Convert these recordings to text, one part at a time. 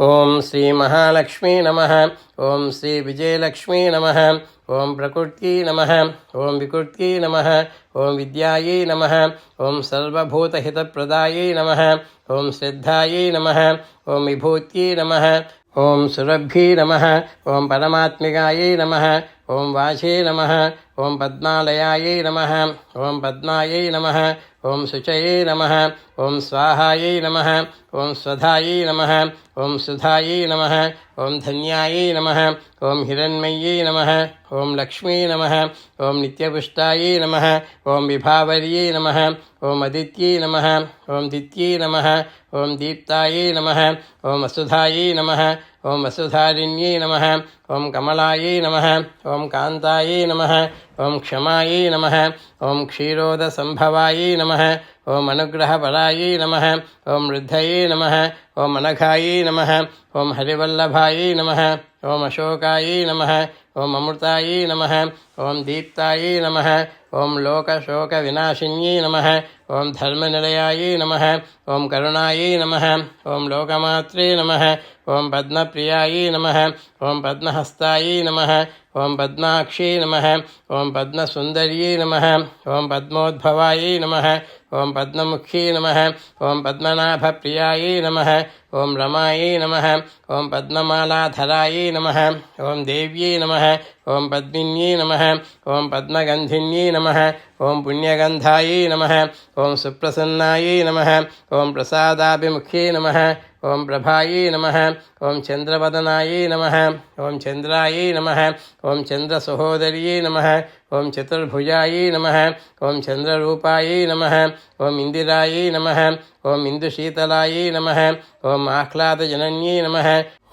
ఓం శ్రీ మహాలక్ష్మీ నమ ఓం శ్రీ విజయలక్ష్మీ నమ ఓం ప్రకృత్యై నమ ఓం వికృత్యై నమ ఓం విద్యాయై నమ ఓం సర్వభూతహితప్రదాయై నమ ఓం శ్రద్ధాయై నమ ఓం విభూత్యై నమ ఓం సురభ్యై నమ ఓం పరమాత్మికాయై నమ ओं वाचे नम ओं पद्मालयाय नम ओं पद्मा नम ओं शुचये नम ओं स्वाहाय नम ओं स्वधाय नम ओं सुधाय नम ओं धन्यायै नम ओं हिरण्मय्यै नम ओं लक्ष्मी नम ओं नित्यपुष्टायै नम ओं विभावर्यै नम ओम आदि नम ओं दित्यै नम ओं दीप्ताय नम ओं वसुधाय नम ओं वसुधारिण्यै नमः ओं कमलायै नमः ओं कान्तायै नमः ओं क्षमायै नम ओं क्षीरोदसम्भवायै नम ओम अनुग्रहपरायै नम ओं वृद्धये नम ओम अनघायै नम ओं हरिवल्लभायै नम ओम अशोकायै नम ओम अमृतायै नमः ओम दीप्तायै नमः ओम लोकशोकविनाशिन्यै नम ओं धर्मनिलयायै नम ओं करुणायै नम ओं लोकमात्रे नम ओं पद्मप्रियायै नम ओं पद्महस्तायै नम ओम पद्माक्षी नम ओं पद्मसुंदरिये नम ओं पद्मोद्भवाय नम ओं पद्मी नम ओं पद्मनाभ प्रियाय नम ओं रमाय नम ओं पद्मलाधराय नम ओं दिव्य नम ओं पद्मी नम ओं पद्मगन्धिन्यै नम ओं पुण्यगंधाय नम ओं सुप्रसन्नाय नम ओं प्रसादाभिमुख्यै नम ओम प्रभाये नम ओं चंद्रवदनाये नम ओं चंद्राई नम ओं चंद्र नम ओं चतुर्भुजाई नम ओं ओम नम ओं ओम नम ओं ओम नम ओं ओम नम ओं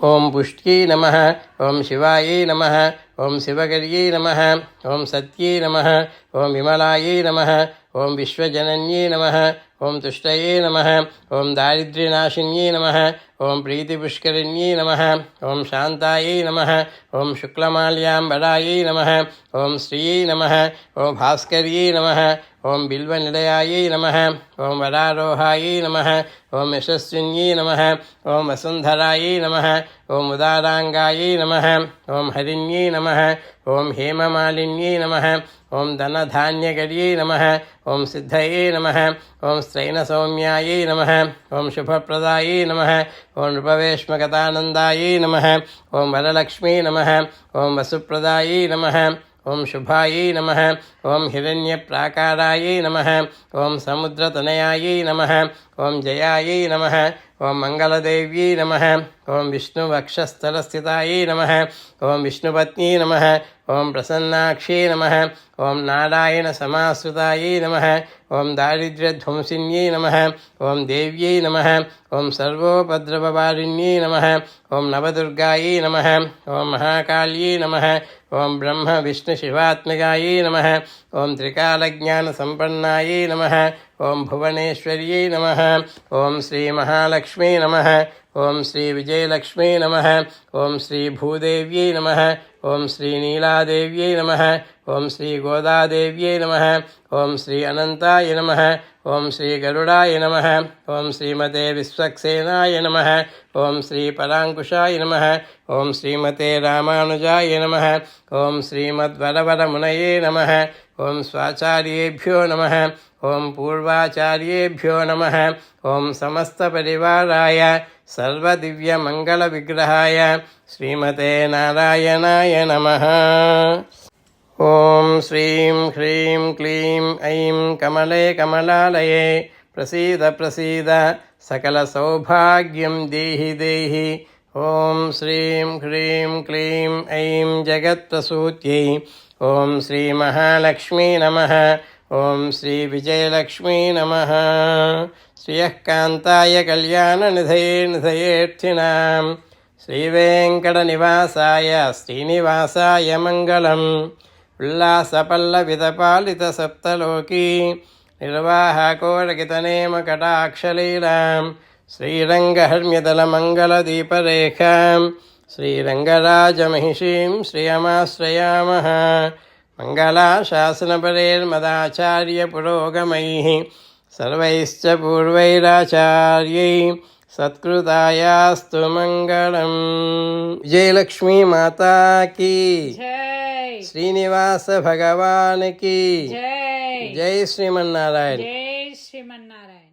ओम नम ओं ओम नम ओं ओम नम ओं ओम नम ओं ओम नम ओं ओम नम ஓம் துஷ்டயே நம. ஓம் தாரித்ரியநாசினியே நம. ओम प्रीतिपुष्करिण्यै नमः ओम शान्तायै नमः ओम शुक्लमाल्यां नम नमः ओम नम नमः ओम भास्कर्यै नमः ओम बिल्वनिलयायै नमः ओम वरारोहायै नमः ओम यशस्विन्यै नमः ओम वसुन्धरायै नमः ओम उदाराङ्गायै नमः ओम हरिण्यै नमः ओम हेममालिन्यै नमः ओम नम नमः ओम सिद्धये नमः ओम स्त्रैनसौम्यायै नमः ओम शुभप्रदायै नमः ఓం నృపవేష్మగతానందాయై నమ ఓం వరలక్ష్మీ నమ ఓం వసుప్రదాయై నమ ఓం శుభాయై నమ ఓం హిరణ్యప్రాకారాయై నమ ఓం సముద్రతనయాయై నమ ఓం జయాయై నమ ओं मङ्गलदेव्यै नमः ॐ विष्णुवक्षस्थलस्थितायै नमः ॐ विष्णुपत्न्यै नमः ॐ प्रसन्नाक्ष्यै नमः ॐ नारायणसमाश्रुतायै नमः ॐ दारिद्र्यध्वंसिन्यै नमः ॐ देव्यै नमः ॐ सर्वोपद्रववारिण्यै नमः ॐ नवदुर्गायै नमः ॐ महाकाल्यै ओं ब्रह्म विष्णुशिवात्मकाय नम ओं त्रिकालज्ञानसम्पन्नायै नम ఓం భువనేశ్వర్యై నమ. ఓం శ్రీ మహాలక్ష్మీ నమ. ॐ श्री विजयलक्ष्मी नम श्रीभूदेव्यै श्री ॐ नम नमः श्री श्रीगोदादेव्यै नम ओं श्री नम ओं श्री श्रीगरुडाय नम ओं श्रीमते विश्वक्सेनाय नमः श्री श्रीपराङ्कुशाय नम ओं श्रीमते राजा नम ओं श्रीमद्वरवर श्रीमद्वरवरमुनये नम ओं स्वाचार्येभ्यो नम ओं पूर्वाचार्येभ्यो नम ఓం సమస్త పరివారాయ సర్వదివ్య మంగళ విగ్రహాయ శ్రీమతే నారాయణాయ నమ. ఓం శ్రీం హ్రీం క్లీం ఐం కమలే కమలాలయే ప్రసీద ప్రసీద సకల సౌభాగ్యం దేహి దేహి. ఓం శ్రీం హ్రీం క్లీం ఐం జగత్ప్రసూత్యై ఓం శ్రీ మహాలక్ష్మీ నమ. ఓం శ్రీ విజయలక్ష్మీ నమ. శ్రియకాంతాయ కళ్యాణనిధయే నిధయేర్థినాం శ్రీవేంకటనివాసాయ శ్రీనివాసాయ మంగళం. ఉల్లాసపల్లవితపాలితసప్తలోకీ నిర్వాహకోరకితనేమకటాక్షలీలాం శ్రీరంగహర్మ్యదలమంగళదీపరేఖాం శ్రీరంగరాజమహిషీం శ్రియమాశ్రయామः. मङ्गलाशासनपरेर्मदाचार्यपुरोगमैः सर्वैश्च पूर्वैराचार्यै सत्कृतायास्तु मङ्गलम्। विजयलक्ष्मी माता की। श्रीनिवास भगवान् की। जय श्रीमन्नारायण। जय श्रीमन्नारायण।